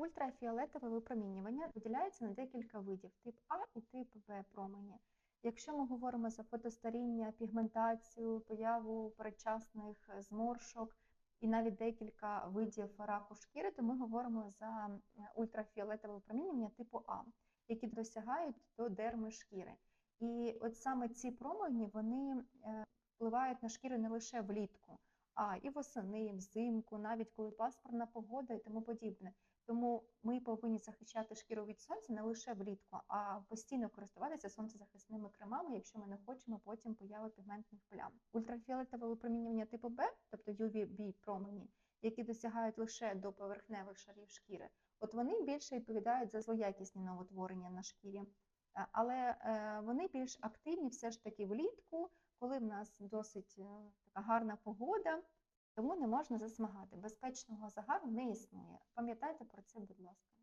Ультрафіолетове випромінювання поділяється на декілька видів: тип А і тип В промені. Якщо ми говоримо за фотостаріння, пігментацію, появу передчасних зморшок і навіть декілька видів раку шкіри, то ми говоримо за ультрафіолетове випромінювання типу А, які досягають до дерми шкіри. І от саме ці промені вони е, впливають на шкіру не лише влітку, а і восени, і взимку, навіть коли пасмурна погода і тому подібне. Тому ми повинні захищати шкіру від сонця не лише влітку, а постійно користуватися сонцезахисними кремами, якщо ми не хочемо потім появи пігментних плям. Ультрафіолетове випромінювання типу Б, тобто UVB промені, які досягають лише до поверхневих шарів шкіри, от вони більше відповідають за злоякісні новотворення на шкірі. Але е, вони більш активні все ж таки влітку, коли в нас досить е, така гарна погода, тому не можна засмагати. Безпечного загару не існує. Пам'ятайте про це, будь ласка.